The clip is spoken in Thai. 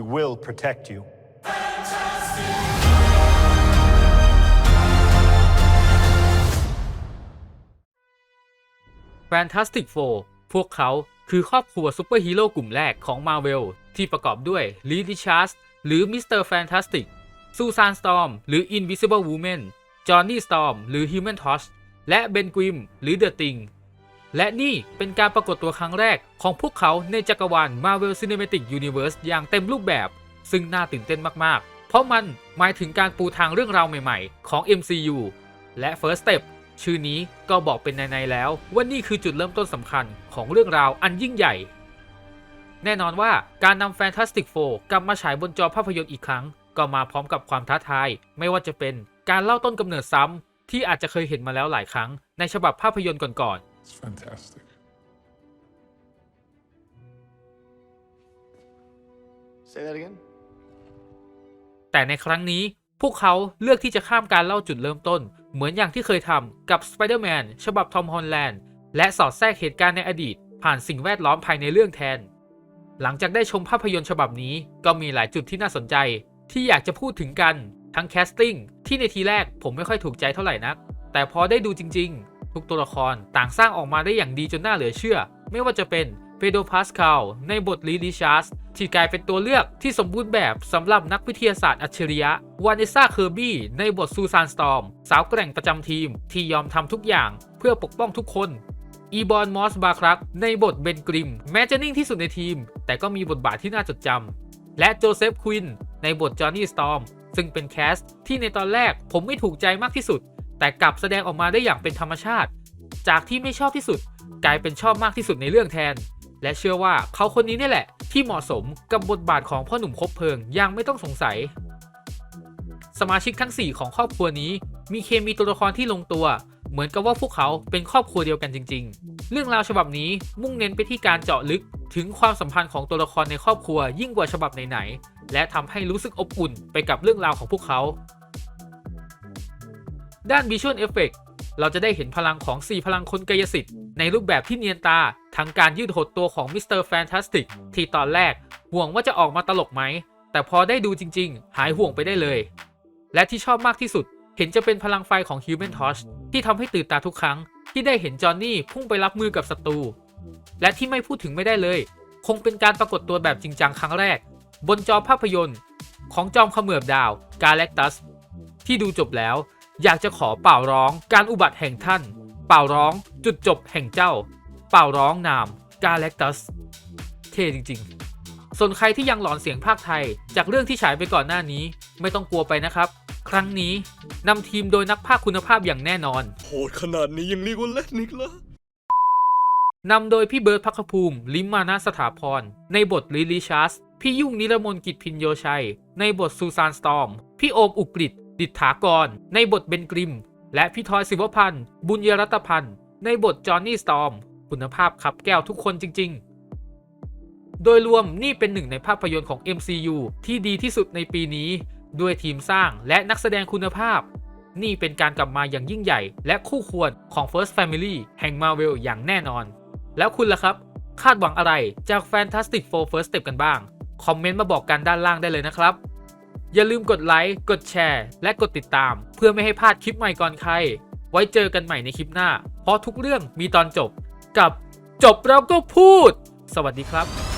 We will protect you. Fantastic Four พวกเขาคือครอบครัวซูเปอร์ฮีโร่กลุ่มแรกของ Marvel ที่ประกอบด้วย Reed Richards หรือ Mr. Fantastic Susan Storm หรือ Invisible Woman Johnny Storm หรือ Human Torch และ Ben Grimm หรือ The Thing และนี่เป็นการปรากฏตัวครั้งแรกของพวกเขาในจักรวาล Marvel Cinematic Universe อย่างเต็มรูปแบบ ซึ่งน่าตื่นเต้นมากๆ เพราะมันหมายถึงการปูทางเรื่องราวใหม่ๆ ของ MCU และ First Step ชื่อนี้ก็บอกเป็นในๆแล้วว่านี่คือจุดเริ่มต้นสำคัญของเรื่องราวอันยิ่งใหญ่ แน่นอนว่าการนำ Fantastic Four กลับมาฉายบนจอภาพยนตร์อีกครั้ง ก็มาพร้อมกับความท้าทาย ไม่ว่าจะเป็นการเล่าต้นกำเนิดซ้ำที่อาจจะเคยเห็นมาแล้วหลายครั้งในฉบับภาพยนตร์ก่อน It's fantastic. Say that again? ๆแต่ในครั้งนี้พวกเขาเลือกที่จะข้ามการเล่าจุดเริ่มต้น เหมือนอย่างที่เคยทำกับ Spider-Man ฉบับทอมฮอลแลนด์และสอดแทรกเหตุการณ์ในอดีต ผ่านสิ่งแวดล้อมภายในเรื่องแทน หลังจากได้ชมภาพยนตร์ฉบับนี้ก็มีหลายจุดที่น่าสนใจ ที่อยากจะพูดถึงกัน ทั้งแคสติ้งที่ในทีแรกผมไม่ค่อยถูกใจเท่าไหร่นัก แต่พอได้ดูจริง ๆ ทุกตัวละครต่างสร้างออกมาได้อย่างดีจนน่าเหลือเชื่อ ไม่ว่าจะเป็นเปโดพาสคาลในบทลีลิชาร์สที่กลายเป็นตัวเลือกที่สมบูรณ์แบบสำหรับนักวิทยาศาสตร์อัจฉริยะวานเนซ่าเคอร์บี้ในบทซูซานสตอมสาวแกร่งประจำทีมที่ยอมทำทุกอย่างเพื่อปกป้องทุกคนอีบอนมอสบาครักในบทเบนกริม แม้จะนิ่งที่สุดในทีม แต่ก็มีบทบาทที่น่าจดจำและโจเซฟควินในบทจอห์นนี่สตอมซึ่งเป็นแคสที่ในตอนแรกผมไม่ถูกใจมากที่สุด แต่กลับแสดงออกมาได้อย่างเป็นธรรมชาติ จากที่ไม่ชอบที่สุดกลายเป็นชอบมากที่สุดในเรื่องแทน และเชื่อว่าเขาคนนี้นี่แหละ ที่เหมาะสมกับบทบาทของพ่อหนุ่มคบเพลิงอย่างไม่ต้องสงสัย สมาชิกทั้ง 4 ของครอบครัวนี้มีเคมีตัวละครที่ลงตัว เหมือนกับว่าพวกเขาเป็นครอบครัวเดียวกันจริง ๆ เรื่องราวฉบับนี้มุ่งเน้นไปที่การเจาะลึกถึงความสัมพันธ์ของตัวละครในครอบครัวยิ่งกว่าฉบับไหนๆและทำให้รู้สึกอบอุ่นไปกับเรื่องราวของพวกเขา ด้าน Visual Effect เราจะได้เห็นพลังของ 4 พลังคนกายสิทธิ์ในรูปแบบที่เนียนตา ทั้งการยืดหดตัวของ Mr. Fantastic ที่ตอนแรกห่วงว่าจะออกมาตลกไหม แต่พอได้ดูจริง ๆ หายห่วงไปได้เลย และที่ชอบมากที่สุดเห็นจะเป็นพลังไฟของ Human Torch ที่ทำให้ตื่นตาทุกครั้ง ที่ได้เห็นจอห์นนี่พุ่งไปรับมือกับศัตรู และที่ไม่พูดถึงไม่ได้เลย คงเป็นการปรากฏตัวแบบจริงจังครั้งแรก บนจอภาพยนตร์ ของจอมขมือบดาว Galactus ที่ดูจบแล้ว อยากจะขอเป่าร้องการอุบัติแห่งท่าน เป่าร้องจุดจบแห่งเจ้า เป่าร้องนาม Galactus เท่จริง ๆ ส่วนใครที่ยังหลอนเสียงภาคไทย จากเรื่องที่ฉายไปก่อนหน้านี้ไม่ต้องกลัวไปนะครับ ครั้งนี้นำทีมโดยนักภาคคุณภาพอย่างแน่นอน โหดขนาดนี้ยังเรียกว่าเล่นอีกเหรอนำโดยพี่เบิร์ดพักขภูมิ ลิมมานาสถาพร ในบทลิลิชัส พี่ยุ่งนิรมนกิจพินโยชัย ในบทซูซานสตอม พี่โอมอุกฤษ ดิษฐากร ในบทเบนกริม และพี่ทอยศิวพันธ์ บุญยรัตพันธ์ ในบทจอห์นนี่สตอม คุณภาพขับแก้วทุกคนจริง ๆ โดยรวมนี่เป็นหนึ่งในภาพยนตร์ของ MCU ที่ดีที่สุดในปีนี้ ด้วยทีมสร้างและนักแสดงคุณภาพ นี่เป็นการกลับมาอย่างยิ่งใหญ่ และคู่ควรของ First Family แห่ง Marvel อย่างแน่นอน แล้วคุณล่ะครับ คาดหวังอะไรจาก Fantastic Four First Step กันบ้าง คอมเมนต์มาบอกกันด้านล่างได้เลยนะครับ อย่าลืมกดไลค์ กดแชร์ และกดติดตาม เพื่อไม่ให้พลาดคลิปใหม่ก่อนใคร ไว้เจอกันใหม่ในคลิปหน้า เพราะทุกเรื่องมีตอนจบ กับจบเราก็พูด สวัสดีครับ